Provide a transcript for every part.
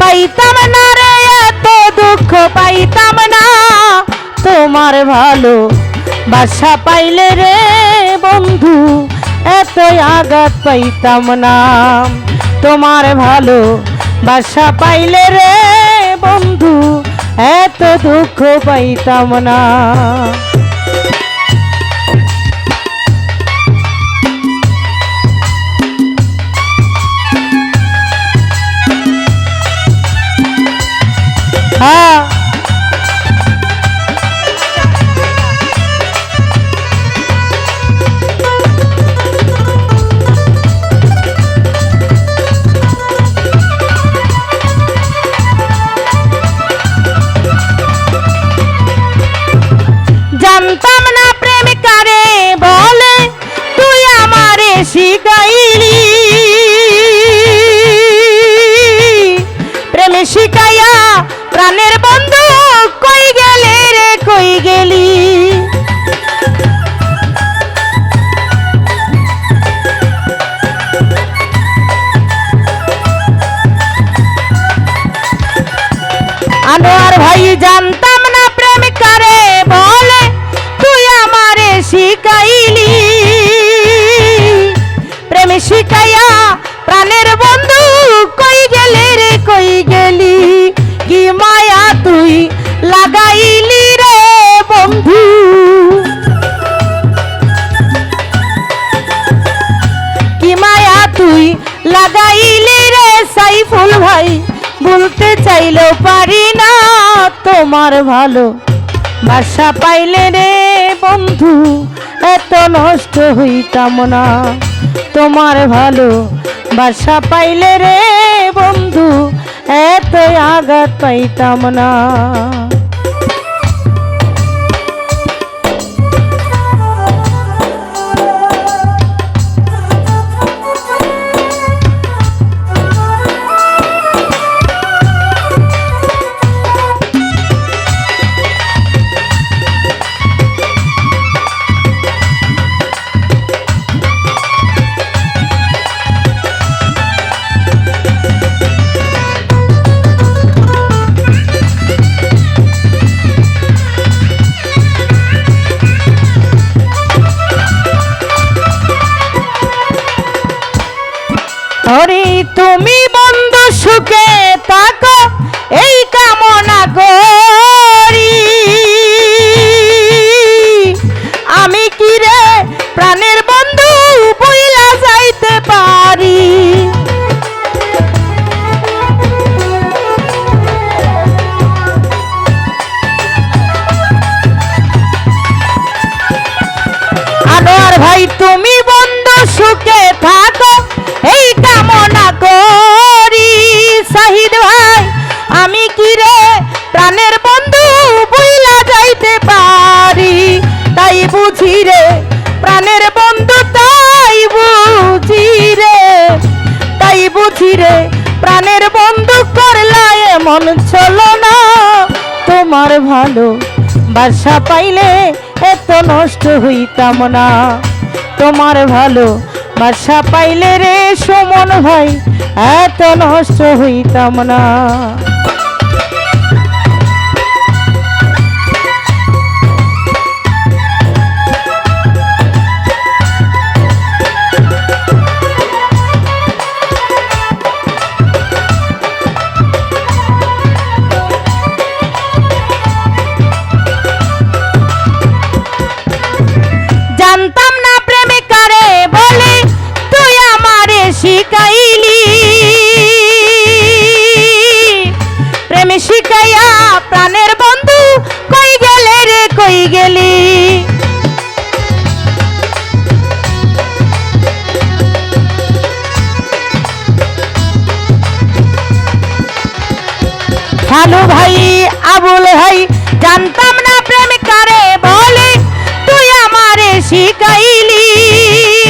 পাইতাম না রে এত দুঃখ পাইতাম না। তোমার ভালো বাসা পাইলে রে বন্ধু এত আঘাত পাইতাম না। তোমার ভালো বাসা পাইলে রে বন্ধু, এত দুঃখ পাইতাম না। আনোয়ার ভাই জানতাম না প্রেমিকারে বলে, তুই আমারে শিখাইলি। প্রেম শিখাইয়া প্রাণের বন্ধু কই গেলে রে, কই গেলি? কি মায়া তুই লাগাইলি রে বন্ধু? কি মায়া তুই লাগাইলি রে সাইফুল ভাই? বলতে চাইলেও পারি না তোমার ভালো। বাসা পাইলে রে বন্ধু, এত নষ্ট হইতাম না। তোমার ভালো, বাসা পাইলে রে বন্ধু এত আঘাত পাইতাম না। বাসা পাইলে এত নষ্ট হইতাম না। তোমার ভালো বাসা পাইলে রে সমন ভাই, এত নষ্ট হইতাম না। ঢালু ভাই, আবুল ভাই, জানতাম না প্রেম কারে বলে, তুই আমারে শিখাইলি।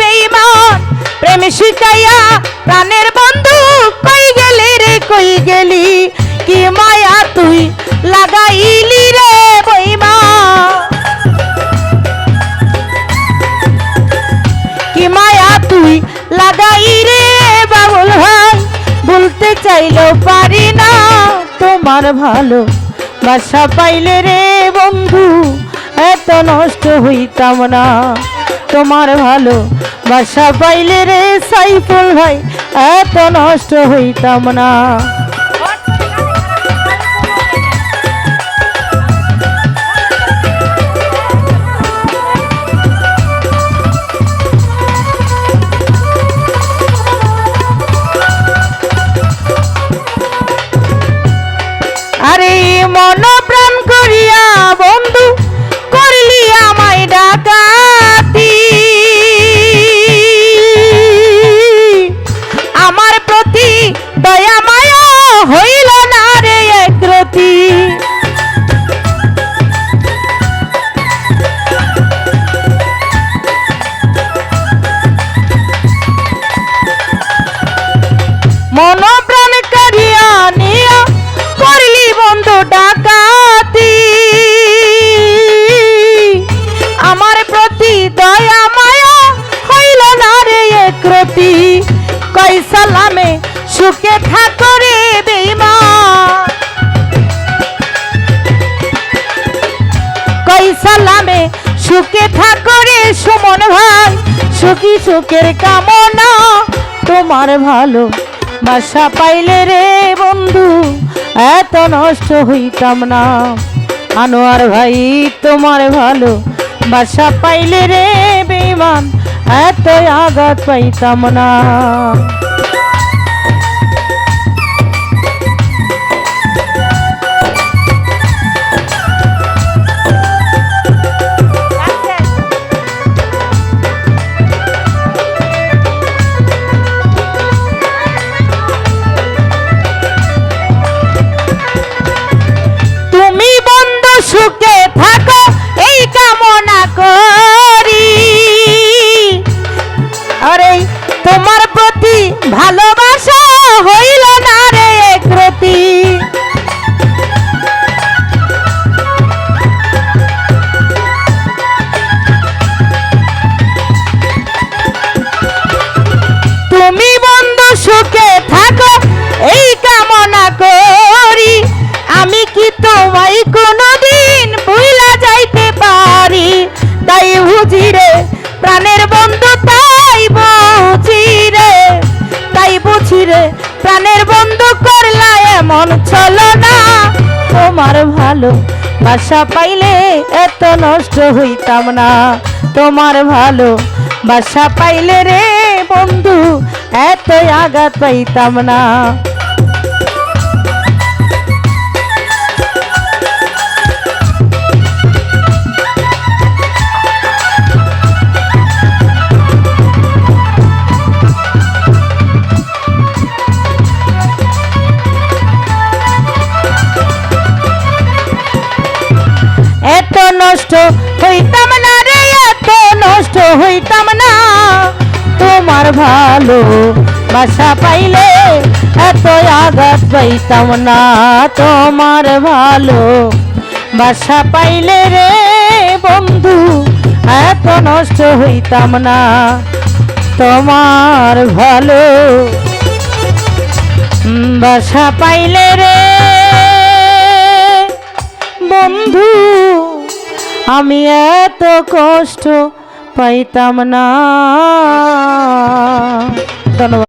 বেইমান প্রেম শিখাইয়া প্রাণের বন্ধু কই গেলি রে, কই গেলি? কি মায়া তুই লাগাইলি তোমার ভালো বাসা পাইলে রে বন্ধু, এত নষ্ট হইতাম না। তোমার ভালো বাসা পাইলে রে সাইফুল ভাই, এত নষ্ট হইতাম না। থাকো রে কই সুখে থাকো সুমন ভাই, সুখী সুখের কামনা তোমার ভালো। বাসা পাইলে রে বন্ধু, এত নষ্ট হইতাম না। আনোয়ার ভাই তোমার ভালো। বাসা পাইলে রে বেমান এত আঘাত পাইতাম না। তোমার ভালো বাসা পাইলে এত নষ্ট হইতাম না। তোমার ভালো বাসা পাইলে রে বন্ধু এত আঘাত পাইতাম না। ভালো বাসা পাইলে এত আঘাত পাইতাম না তোমার ভালো। বাসা পাইলে রে বন্ধু, এত নষ্ট হইতাম না তোমার ভালো। বাসা পাইলে রে বন্ধু, আমি এত কষ্ট পাইতাম না। ধন্যবাদ।